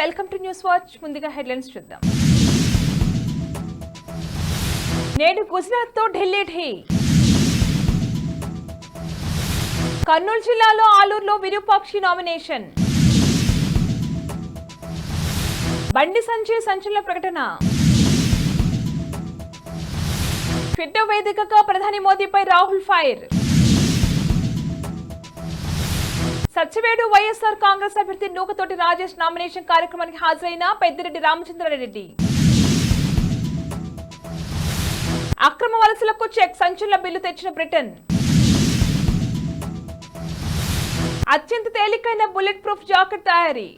Welcome to News Watch. ముందుగా headlines చూద్దాం. నేడు గుజరాత్తో ఢిల్లీ ఢీ. కర్నూలు జిల్లాలో ఆలూరులో విరూపాక్షి నామినేషన్. బండి సంజయ్ సంచలన ప్రకటన. ట్విట్టర్ వేదికగా ప్రధాని మోదీపై రాహుల్ ఫైర్. సత్యవేడు వైఎస్ఆర్ కాంగ్రెస్ అభ్యర్థి నూకతోటి రాజేష్ నామినేషన్ కార్యక్రమానికి హాజరైన పెద్దిరెడ్డి రామచంద్రారెడ్డి. అక్రమ వలసలకు చెక్ సంచుల బిల్లు తెచ్చిన బ్రిటన్. అత్యంత తేలికైన బుల్లెట్ ప్రూఫ్ జాకెట్ తయారీ.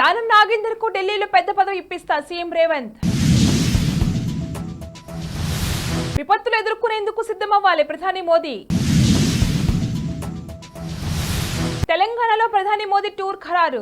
దానం నాగేందర్కు ఢిల్లీలో పెద్ద పదవి ఇప్పిస్తా సీఎం రేవంత్. విపత్తులు ఎదుర్కొనేందుకు సిద్ధమవ్వాలి ప్రధాని మోదీ. తెలంగాణలో ప్రధాని మోదీ టూర్ ఖరారు.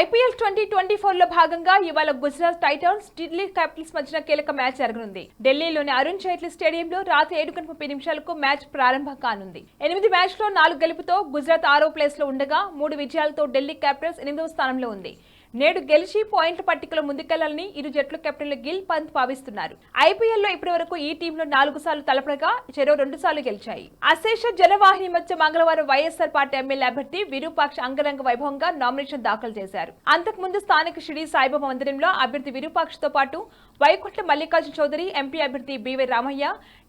ఐపీఎల్ ట్వంటీ ట్వంటీ ఫోర్లో భాగంగా ఇవాళ గుజరాత్ టైటన్స్ ఢిల్లీ క్యాపిటల్స్ మధ్యన కీలక మ్యాచ్ జరగనుంది. ఢిల్లీలోని అరుణ్ జైట్లీ స్టేడియంలో రాత్రి ఏడు గంటల ముప్పై నిమిషాలకు మ్యాచ్ ప్రారంభం కానుంది. ఎనిమిది మ్యాచ్లో నాలుగు గెలుపుతో గుజరాత్ ఆరో ప్లేస్లో ఉండగా మూడు విజయాలతో ఢిల్లీ క్యాపిటల్స్ ఎనిమిదవ స్థానంలో ఉంది. నేడు గెలిచి పాయింట్ల పట్టికలో ముందుకెళ్ళాలని ఇరు జట్ల కెప్టెన్లు గిల్ పంత్ భావిస్తున్నారు. ఐపీఎల్లో ఇప్పటి వరకు ఈ టీంలో నాలుగు సార్లు తలపడగా చెరో రెండు సార్లు గెలిచాయి. అశేష జనవాహిని మధ్య మంగళవారం వైఎస్ఆర్ పార్టీ ఎమ్మెల్యే అభ్యర్థి విరూపాక్ష అంగరంగ వైభవంగా నామినేషన్ దాఖలు చేశారు. అంతకుముందు స్థానిక షిడి సాయిబాబా మందిరంలో అభ్యర్థి విరూపాక్షతో పాటు వైకుంఠ మల్లికార్జున చౌదరి ఎంపీ అభ్యర్థి బివై రామయ్య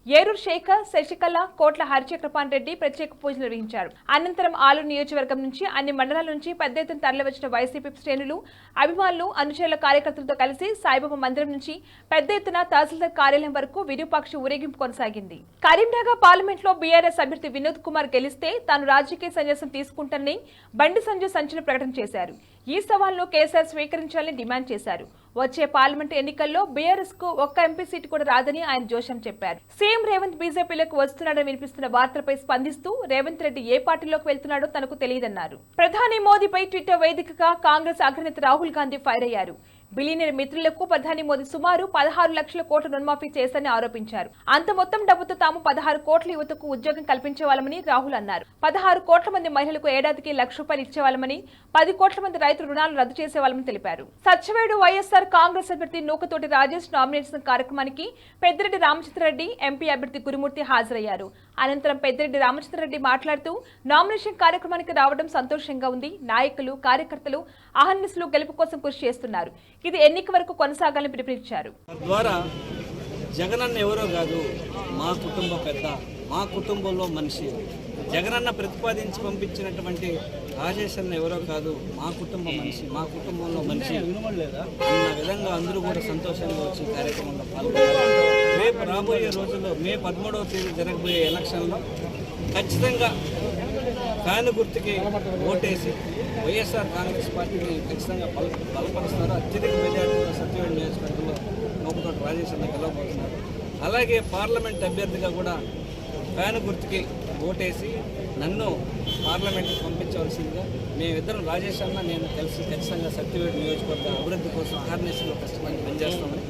ఏరూరు శేఖర్ శశికళ కోట్ల హరిచక్రపాన్ రెడ్డి ప్రత్యేక పూజలు నిర్వహించారు. అనంతరం ఆలూరు నియోజకవర్గం నుంచి అన్ని మండలాల నుంచి పెద్ద ఎత్తున తరలివచ్చిన వైసీపీ శ్రేణులు అభిమానులు అనుచరుల కార్యకర్తలతో కలిసి సాయిబాబా మందిరం నుంచి పెద్ద ఎత్తున తహసీల్దార్ కార్యాలయం వరకు విరూపాక్ష ఊరేగింపు కొనసాగింది. కరీంనగర్ పార్లమెంట్లో బీఆర్ఎస్ అభ్యర్థి వినోద్ కుమార్ గెలిస్తే తాను రాజకీయ సన్యాసం తీసుకుంటానని బండి సంజయ్ సంచలన ప్రకటన చేశారు. ఈ సవాల్ను కేసీఆర్ స్వీకరించాలని డిమాండ్ చేశారు. వచ్చే పార్లమెంట్ ఎన్నికల్లో బీఆర్ఎస్కు ఒక్క ఎంపీ సీటు కూడా రాదని ఆయన జోషం చెప్పారు. సీఎం రేవంత్ బీజేపీలోకి వస్తున్నాడని వినిపిస్తున్న వార్తలపై స్పందిస్తూ రేవంత్ రెడ్డి ఏ పార్టీలోకి వెళ్తున్నాడో తనకు తెలియదన్నారు. ప్రధాని మోదీపై ట్విట్టర్ వేదికగా కాంగ్రెస్ అగ్రనేత రాహుల్ గాంధీ ఫైర్ అయ్యారు. బిలియనర్ మిత్రులకు ప్రధాని మోదీ సుమారు పదహారు లక్షల కోట్ల రుణమాఫీ చేశారని ఆరోపించారు. అంత మొత్తం డబ్బుతో తాము పదహారు కోట్ల యువతకు ఉద్యోగం కల్పించేవాళ్ళమని రాహుల్ అన్నారు. పదహారు కోట్ల మంది మహిళలకు ఏడాదికి లక్ష రూపాయలు ఇచ్చేవాళ్ళమని పది కోట్ల మంది రైతులు రుణాలు రద్దు చేసేవాళ్ళమని తెలిపారు. సత్యవేడు వైఎస్ఆర్ కాంగ్రెస్ అభ్యర్థి నూకతోటి రాజేష్ నామినేషన్ కార్యక్రమానికి పెద్దిరెడ్డి రామచంద్రరెడ్డి ఎంపీ అభ్యర్థి గురుమూర్తి హాజరయ్యారు. అనంతరం పెద్దిరెడ్డి రామచంద్రరెడ్డి మాట్లాడుతూ నామినేషన్ కార్యక్రమానికి రావడం సంతోషంగా ఉంది. నాయకులు కార్యకర్తలు అహర్నిశలు గెలుపు కోసం కృషి చేస్తున్నారు. ఇది ఎన్నిక వరకు కొనసాగాలని పిలుపునిచ్చారు. ద్వారా జగనన్న ఎవరో కాదు మా కుటుంబ పెద్ద మా కుటుంబంలో మనిషి. జగనన్న ప్రతిపాదించి పంపించినటువంటి రాజేష్ అన్న ఎవరో కాదు మా కుటుంబ మనిషి మా కుటుంబంలో మనిషి. అన్న విధంగా అందరూ కూడా సంతోషంగా వచ్చి కార్యక్రమంలో పాల్గొన్నారు. రేపు రాబోయే రోజుల్లో మే పదమూడవ తేదీ జరగబోయే ఎలక్షన్లో ఖచ్చితంగా ఫ్యాన్ గుర్తుకి ఓటేసి వైఎస్ఆర్ కాంగ్రెస్ పార్టీని ఖచ్చితంగా బల బలపరుస్తున్నారు అత్యధిక మెజార్టీలో సత్యవేడు నియోజకవర్గంలో నోపుతోటి రాజేష్ అన్న గెలవబోతున్నారు. అలాగే పార్లమెంట్ అభ్యర్థిగా కూడా ఫ్యాన్ గుర్తుకి ఓటేసి నన్ను పార్లమెంట్కి పంపించవలసిందిగా మేమిద్దరం రాజేష్ అన్న నేను కలిసి ఖచ్చితంగా సత్యవేడు నియోజకవర్గ అభివృద్ధి కోసం అహర్నిశలో కష్టపడి పనిచేస్తామని.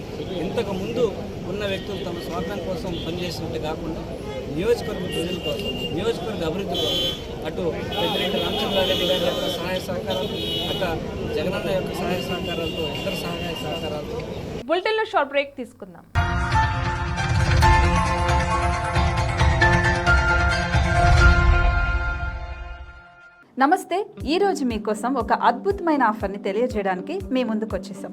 ఇంతకు ముందు ఉన్న వ్యక్తులు తమ స్వార్థం కోసం పనిచేసినట్టు కాకుండా నియోజకవర్గ ప్రజల కోసం నియోజకవర్గ అభివృద్ధి కోసం అటు పెద్దిరెడ్డి రామచంద్రారెడ్డి గారి యొక్క సహాయ సహకారాలు అటు జగనన్న యొక్క సహాయ సహకారాలతో ఇతర సహాయ సహకారాలతో. బులెటిన్లో షార్ట్ బ్రేక్ తీసుకుందాం. నమస్తే ఈరోజు మీకోసం ఒక అద్భుతమైన ఆఫర్ని తెలియజేయడానికి మీ ముందుకు వచ్చేసాం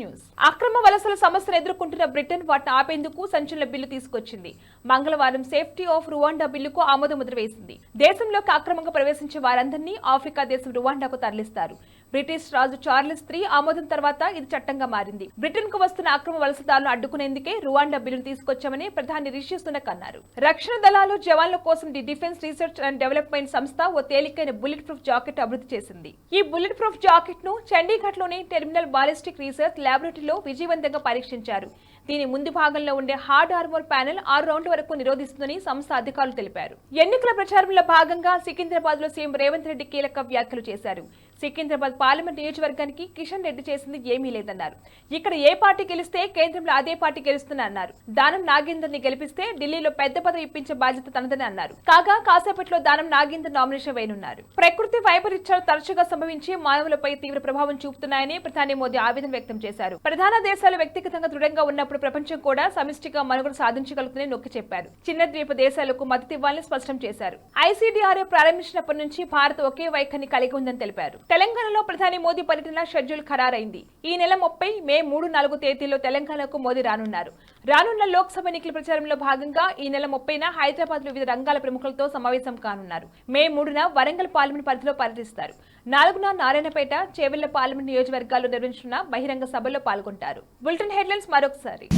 న్యూస్ అక్రమ వలసల సమస్యను ఎదుర్కొంటున్న బ్రిటన్ వాటిని ఆపేందుకు సంచలన బిల్లు తీసుకొచ్చింది. మంగళవారం సేఫ్టీ ఆఫ్ రువాండా బిల్లుకు ఆమోద ముద్ర వేసింది. దేశంలోకి అక్రమంగా ప్రవేశించే వారందరినీ ఆఫ్రికా దేశం రువాండాకు తరలిస్తారు. బ్రిటిష్ రాజు చార్లెస్ త్రీ ఆమోదం తర్వాత ఇది చట్టంగా మారింది. బ్రిటన్కు వస్తున్న అక్రమ వలసదారులను అడ్డుకునేందుకే రువాండా బిల్లును తీసుకొచ్చామని ప్రధాని రిషి సునక్ అన్నారు. రక్షణ దళాలు జవాన్ల కోసం the defence research and development సంస్థ ఓ తేలికైన బుల్లెట్ ప్రూఫ్ జాకెట్ అభివృద్ధి చేసింది. ఈ బుల్లెట్ ప్రూఫ్ జాకెట్ను చండీగఢ్లోని టెర్మినల్ బాలిస్టిక్ రీసెర్చ్ ల్యాబొరేటరీలో విజయవంతంగా పరీక్షించారు. దీని ముందు భాగంలో ఉండే హార్డ్ ఆర్మోర్ ప్యానెల్ ఆరు రౌండ్ల వరకు నిరోధిస్తుందని సంస్థ అధికారులు తెలిపారు. ఎన్నికల ప్రచారంలో భాగంగా సికింద్రాబాద్లో సీఎం రేవంత్ రెడ్డి కీలక వ్యాఖ్యలు చేశారు. సికింద్రాబాద్ పార్లమెంట్ నియోజకవర్గానికి కిషన్ రెడ్డి చేసింది ఏమీ లేదన్నారు. ఇక్కడ ఏ పార్టీ గెలిస్తే కేంద్రంలో అదే పార్టీ గెలుస్తుందని అన్నారు. దానం నాగేందర్ని గెలిపిస్తే ఢిల్లీలో పెద్ద పదవి ఇప్పించే బాధ్యత తనదని అన్నారు. కాగా కాసేపట్లో దానం నాగేందర్ నామినేషన్ వేయనున్నారు. ప్రకృతి వైపరీత్యాలు తరచుగా సంభవించి మానవులపై తీవ్ర ప్రభావం చూపుతున్నాయని ప్రధాని మోదీ ఆవేదన వ్యక్తం చేశారు. ప్రధాన దేశాలు వ్యక్తిగతంగా దృఢంగా ఉన్నప్పుడు ప్రపంచం కూడా సమిష్టిగా మనుగడ సాధించగలుగుతుందని నొక్కి చెప్పారు. చిన్న ద్వీప దేశాలకు మద్దతు ఇవ్వాలని స్పష్టం చేశారు. ఐసీడీఆర్ఏ ప్రారంభించినప్పటి నుంచి భారత్ ఒకే వైఖరిని కలిగి ఉందని తెలిపారు. తెలంగాణలో ప్రధాని మోదీ పర్యటన షెడ్యూల్ ఖరారైంది. ఈ నెల ముప్పై మే మూడు నాలుగు తేదీల్లో తెలంగాణకు మోదీ రానున్నారు. రానున్న లోక్సభ ఎన్నికల ప్రచారంలో భాగంగా ఈ నెల ముప్పైన హైదరాబాద్లో వివిధ రంగాల ప్రముఖులతో సమావేశం కానున్నారు. మే మూడున వరంగల్ పార్లమెంట్ పరిధిలో పర్యటిస్తారు. నాలుగున నారాయణపేట చేవెళ్ళ పార్లమెంట్ నియోజకవర్గాల్లో నిర్వహించిన బహిరంగ సభల్లో పాల్గొంటారు. బులెటిన్ హెడ్లైన్స్ మరొకసారి.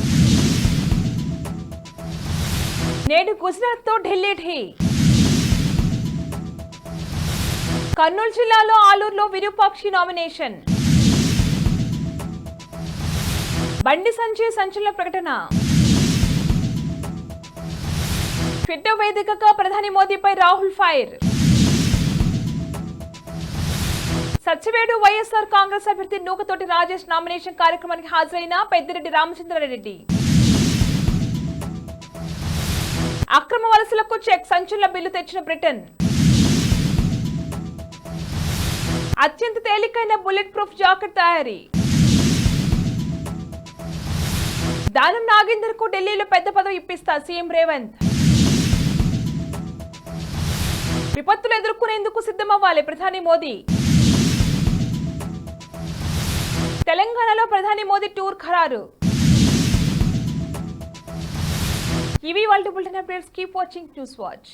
నేడు గుజరాత్తో ఢిల్లీ ఢీ. కర్నూలు జిల్లాలో ఆలూరులో విరూపాక్షి నామినేషన్. బండి సంజయ్ సంచలన ప్రకటన. ట్విట్టర్ వేదికగా ప్రధాని మోదీపై రాహుల్ ఫైర్. సత్యవేడు వైఎస్ఆర్ కాంగ్రెస్ అభ్యర్థి నూకతోటి రాజేష్ నామినేషన్ కార్యక్రమానికి హాజరైన పెద్దిరెడ్డి రామచంద్రారెడ్డి. అక్రమ వలసలకు చెక్ సంచుల బిల్లు తెచ్చిన బ్రిటన్. అత్యంత తేలికైన బుల్లెట్ ప్రూఫ్ జాకెట్ తయారీ. దానం నాగేందర్కు ఢిల్లీలో పెద్ద పదవి ఇప్పిస్తా సీఎం రేవంత్. విపత్తులు ఎదుర్కొనేందుకు సిద్ధమవ్వాలి ప్రధాని మోదీ. తెలంగాణలో ప్రధాని మోదీ టూర్ ఖరారు. ఇవి వాళ్ళ bulletin updates. Keep watching News Watch.